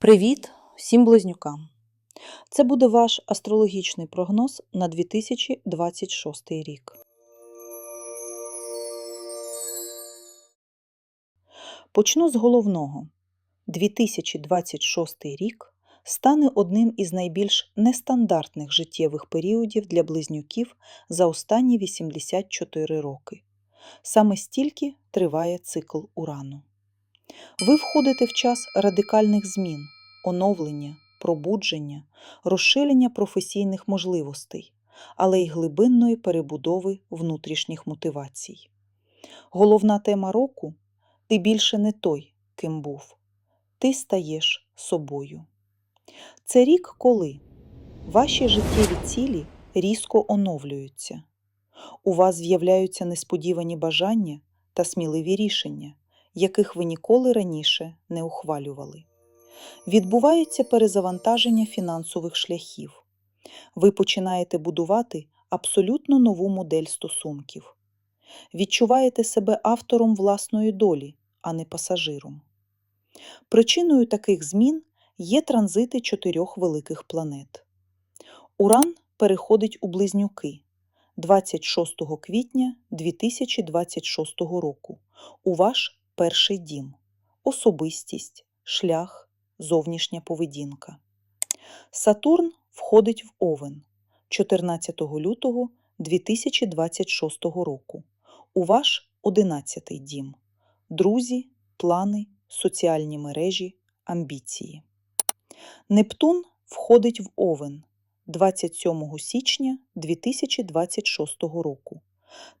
Привіт всім близнюкам! Це буде ваш астрологічний прогноз на 2026 рік. Почну з головного. 2026 рік стане одним із найбільш нестандартних життєвих періодів для близнюків за останні 84 роки. Саме стільки триває цикл урану. Ви входите в час радикальних змін, оновлення, пробудження, розширення професійних можливостей, але й глибинної перебудови внутрішніх мотивацій. Головна тема року ти більше не той, ким був. Ти стаєш собою. Це рік, коли ваші життєві цілі різко оновлюються. У вас з'являються несподівані бажання та сміливі рішення, яких ви ніколи раніше не ухвалювали. Відбувається перезавантаження фінансових шляхів. Ви починаєте будувати абсолютно нову модель стосунків. Відчуваєте себе автором власної долі, а не пасажиром. Причиною таких змін є транзити чотирьох великих планет. Уран переходить у близнюки 26 квітня 2026 року у ваш перший дім, особистість, шлях, зовнішня поведінка. Сатурн входить в Овен 14 лютого 2026 року у ваш 11 дім, друзі, плани, соціальні мережі, амбіції. Нептун входить в Овен 27 січня 2026 року.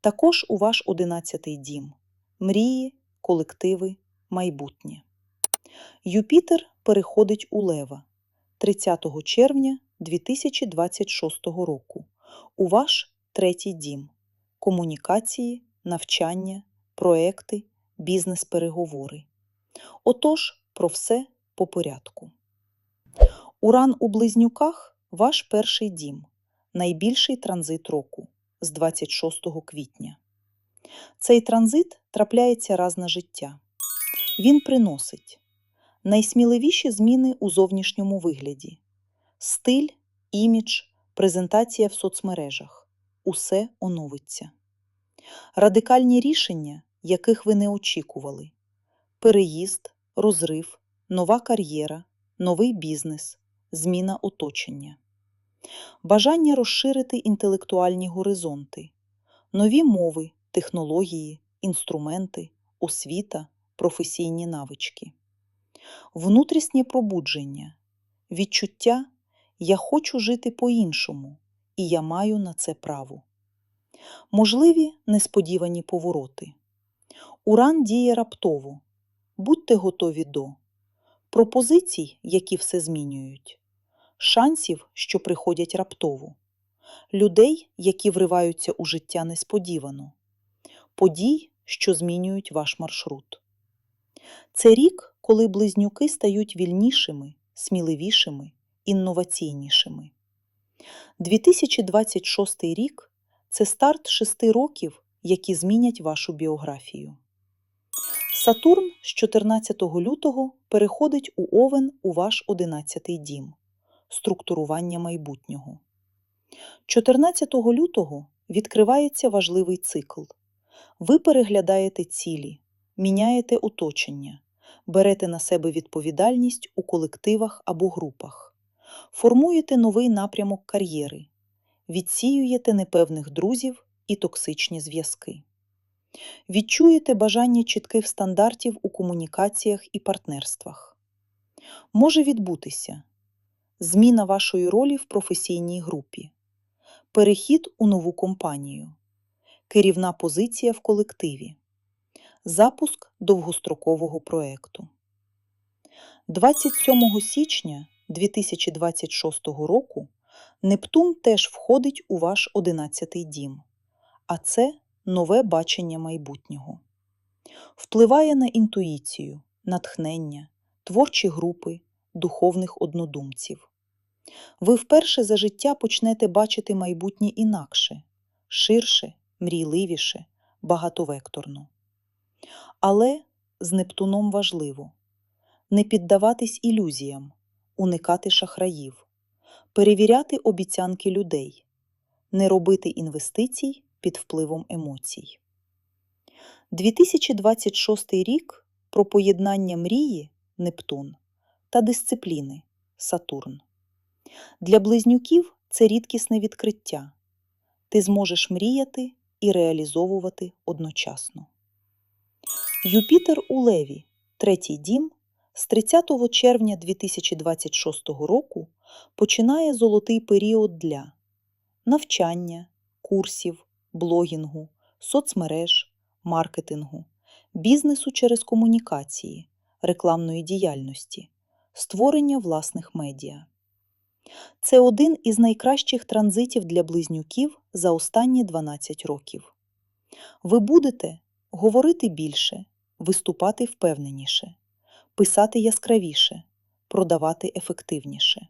Також у ваш 11 дім мрії, колективи, майбутнє. Юпітер переходить у Лева 30 червня 2026 року у ваш третій дім комунікації, навчання, проекти, бізнес-переговори. Отож, про все по порядку. Уран у близнюках ваш перший дім, найбільший транзит року з 26 квітня. Цей транзит трапляється раз на життя. Він приносить найсміливіші зміни у зовнішньому вигляді, стиль, імідж, презентація в соцмережах. Усе оновиться. Радикальні рішення, яких ви не очікували: переїзд, розрив, нова кар'єра, новий бізнес, зміна оточення, бажання розширити інтелектуальні горизонти, нові мови, технології, інструменти, освіта, професійні навички, внутрішнє пробудження, відчуття Я хочу жити по-іншому, і я маю на це право. Можливі несподівані повороти. Уран діє раптово. Будьте готові до пропозицій, які все змінюють, шансів, що приходять раптово, людей, які вриваються у життя несподівано, подій, що змінюють ваш маршрут. Це рік, коли близнюки стають вільнішими, сміливішими, інноваційнішими. 2026 рік це старт шести років, які змінять вашу біографію. Сатурн з 14 лютого переходить у Овен у ваш 11 дім структурування майбутнього. 14 лютого відкривається важливий цикл. Ви переглядаєте цілі, міняєте оточення, берете на себе відповідальність у колективах або групах, формуєте новий напрямок кар'єри, відсіюєте непевних друзів і токсичні зв'язки. Відчуєте бажання чітких стандартів у комунікаціях і партнерствах. Може відбутися зміна вашої ролі в професійній групі, перехід у нову компанію, керівна позиція в колективі, запуск довгострокового проекту. 27 січня 2026 року Нептун теж входить у ваш 11 дім, а це нове бачення майбутнього. Впливає на інтуїцію, натхнення, творчі групи, духовних однодумців. Ви вперше за життя почнете бачити майбутнє інакше, ширше, мрійливіше, багатовекторно. Але з Нептуном важливо не піддаватись ілюзіям, уникати шахраїв, перевіряти обіцянки людей, не робити інвестицій під впливом емоцій. 2026 рік про поєднання мрії Нептун та дисципліни Сатурн. Для близнюків це рідкісне відкриття. Ти зможеш мріяти і реалізовувати одночасно. Юпітер у Леві, третій дім, з 30 червня 2026 року починає золотий період для навчання, курсів, блогінгу, соцмереж, маркетингу, бізнесу через комунікації, рекламної діяльності, створення власних медіа. Це один із найкращих транзитів для близнюків за останні 12 років. Ви будете говорити більше, виступати впевненіше, писати яскравіше, продавати ефективніше.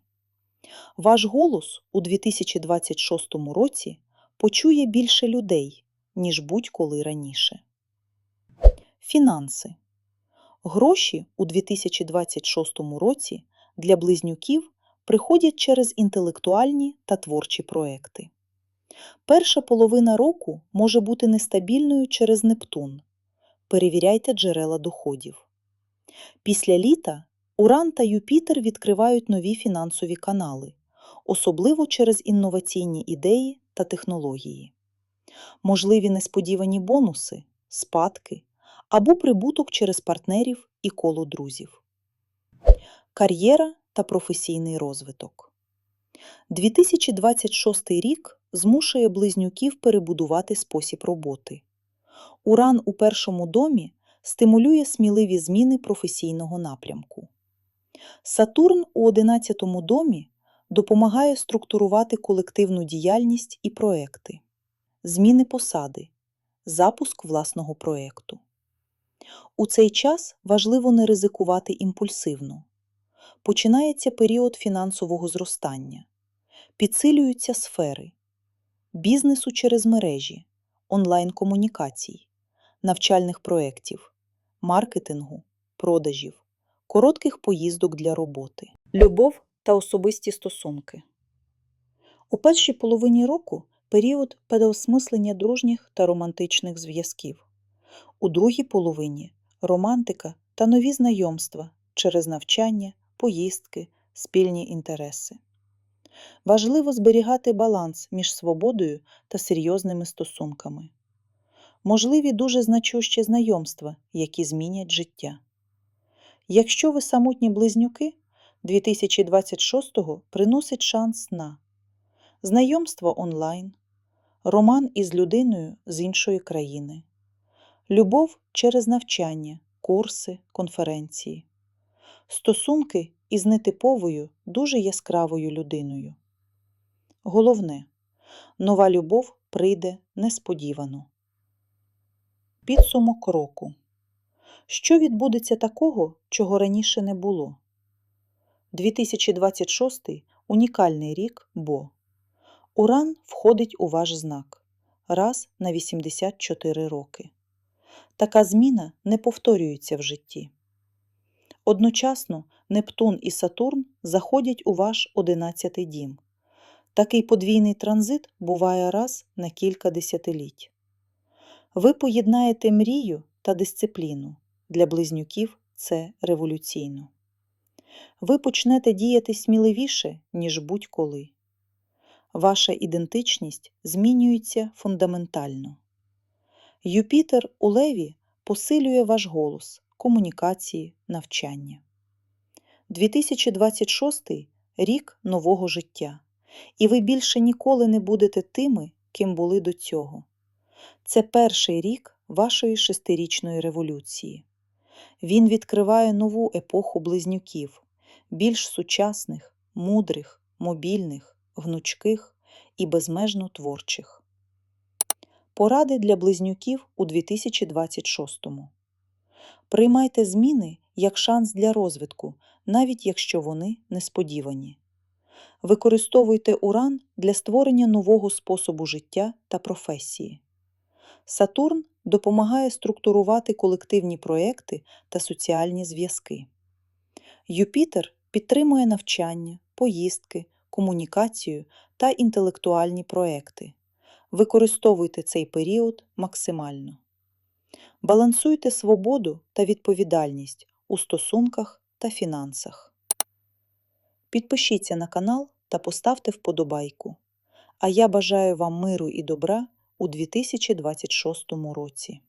Ваш голос у 2026 році почує більше людей, ніж будь-коли раніше. Фінанси. Гроші у 2026 році для близнюків приходять через інтелектуальні та творчі проекти. Перша половина року може бути нестабільною через Нептун. Перевіряйте джерела доходів. Після літа Уран та Юпітер відкривають нові фінансові канали, особливо через інноваційні ідеї та технології. Можливі несподівані бонуси, спадки або прибуток через партнерів і коло друзів. Кар'єра та професійний розвиток. 2026 рік змушує близнюків перебудувати спосіб роботи. Уран у першому домі стимулює сміливі зміни професійного напрямку. Сатурн у 11 домі допомагає структурувати колективну діяльність і проекти, зміни посади, запуск власного проекту. У цей час важливо не ризикувати імпульсивно. Починається період фінансового зростання, підсилюються сфери бізнесу через мережі, онлайн-комунікацій, навчальних проєктів, маркетингу, продажів, коротких поїздок для роботи, любов та особисті стосунки. У першій половині року період переосмислення дружніх та романтичних зв'язків. У другій половині романтика та нові знайомства через навчання, поїздки, спільні інтереси. Важливо зберігати баланс між свободою та серйозними стосунками. Можливі дуже значущі знайомства, які змінять життя. Якщо ви самотні близнюки, 2026-го приносить шанс на знайомство онлайн, роман із людиною з іншої країни, любов через навчання, курси, конференції, стосунки із нетиповою, дуже яскравою людиною. Головне, нова любов прийде несподівано. Підсумок року. Що відбудеться такого, чого раніше не було? 2026 унікальний рік, бо Уран входить у ваш знак раз на 84 роки. Така зміна не повторюється в житті. Одночасно Нептун і Сатурн заходять у ваш 11 дім. Такий подвійний транзит буває раз на кілька десятиліть. Ви поєднаєте мрію та дисципліну. Для близнюків це революційно. Ви почнете діяти сміливіше, ніж будь-коли. Ваша ідентичність змінюється фундаментально. Юпітер у Леві посилює ваш голос, комунікації, навчання. 2026 рік нового життя, і ви більше ніколи не будете тими, ким були до цього. Це перший рік вашої шестирічної революції. Він відкриває нову епоху близнюків, більш сучасних, мудрих, мобільних, гнучких і безмежно творчих. Поради для близнюків у 2026. Приймайте зміни як шанс для розвитку, навіть якщо вони несподівані. Використовуйте уран для створення нового способу життя та професії. Сатурн допомагає структурувати колективні проекти та соціальні зв'язки. Юпітер підтримує навчання, поїздки, комунікацію та інтелектуальні проекти. Використовуйте цей період максимально. Балансуйте свободу та відповідальність у стосунках та фінансах. Підпишіться на канал та поставте вподобайку. А я бажаю вам миру і добра у 2026 році.